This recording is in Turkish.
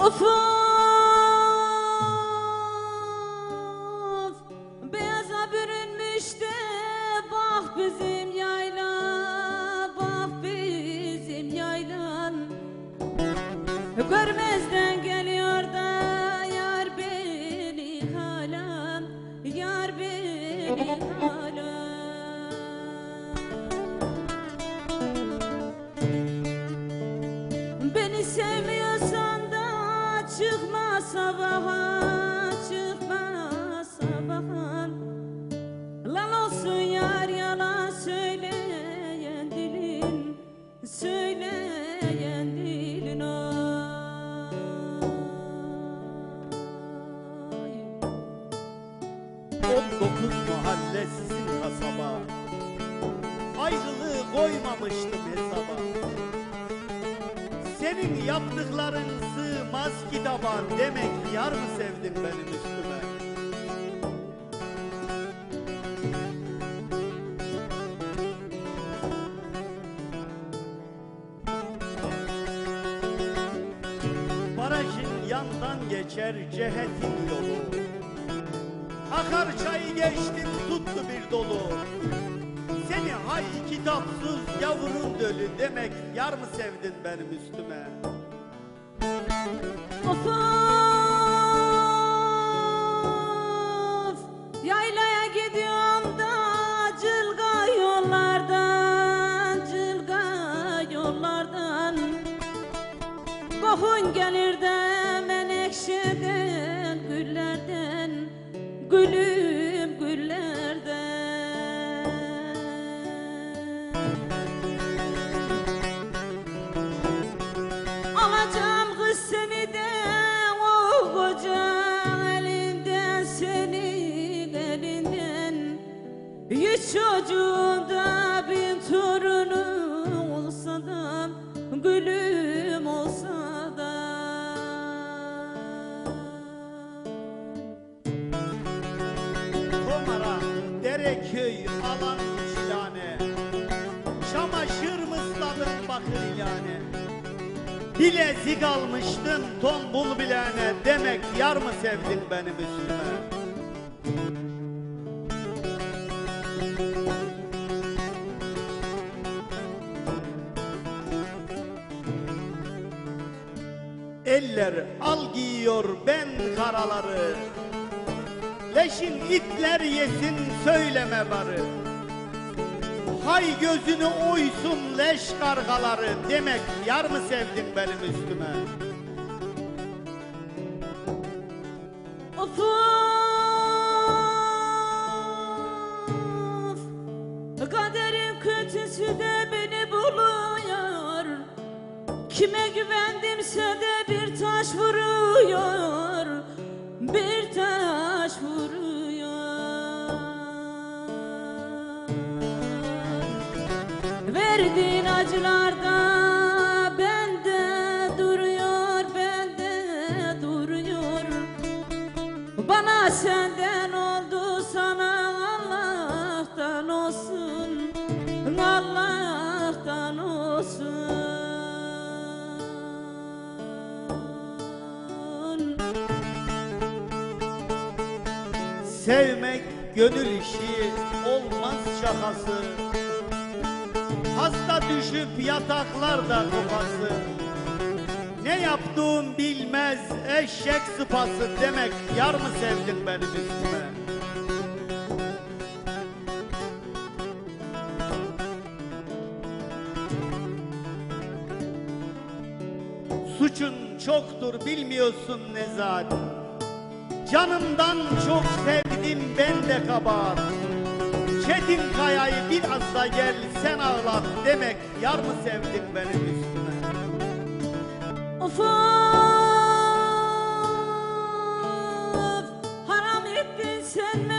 Of of Beyaza bürünmüş de Bak bizim yayla Bak bizim yaylan Görmezden geliyor da Yar beni hala Yar beni hala çıkma sabaha, çıkma sabaha. Lan olsun yar yalan söyleyen dilin, söyleyen dilin ay. 19 mahalle sizin kasaba Ayrılığı koymamıştım hesaba Senin yaptıkların sığmaz kitaba Demek yar mı sevdin benim üstüme? Barajın yandan geçer cehetin yolu. Akar çayı geçtim tuttu bir dolu. Seni hay kitapsız yavrun dölü Demek yar mı sevdin benim üstüme Of Yaylaya gidiyorum da Cılga yollardan Cılga yollardan. Kohun gelir de menekşeden Güllerden Gülüm güllerden. Alacağım seni de o koca elinden senin Yüz çocuğun da bin torunu gülüm olsa da. Tomara, Dereköy, alan şilane Çamaşır mı ısladın bakır ilane Bilezik almıştın tombul bilene. Demek yar mı sevdin benim üstüme Eller al giyiyor ben karaları. Leşin itler yesin söyleme barı Hay gözünü oysun leş kargaları. Demek yar mı sevdin benim üstüme? Of of Kaderin kötüsü de beni buluyor. Kime güvendimse de bir taş vuruyor Verdiğin acılarda bende duruyor, bende duruyor. Bana senden oldu sana Allah'tan olsun Allah'tan olsun. Sevmek gönül işi olmaz şakası Hasta düşüp yataklarda kopası Ne yaptığım bilmez eşek sıpası Demek yar mı sevdin benim üstüme? Suçun çoktur bilmiyorsun nezahat Canımdan çok sevdim ben de kabahat Çetin kayayı biraz da gel sen ağlat Demek yar mı sevdin benim üstüme? Of of Haram ettin sen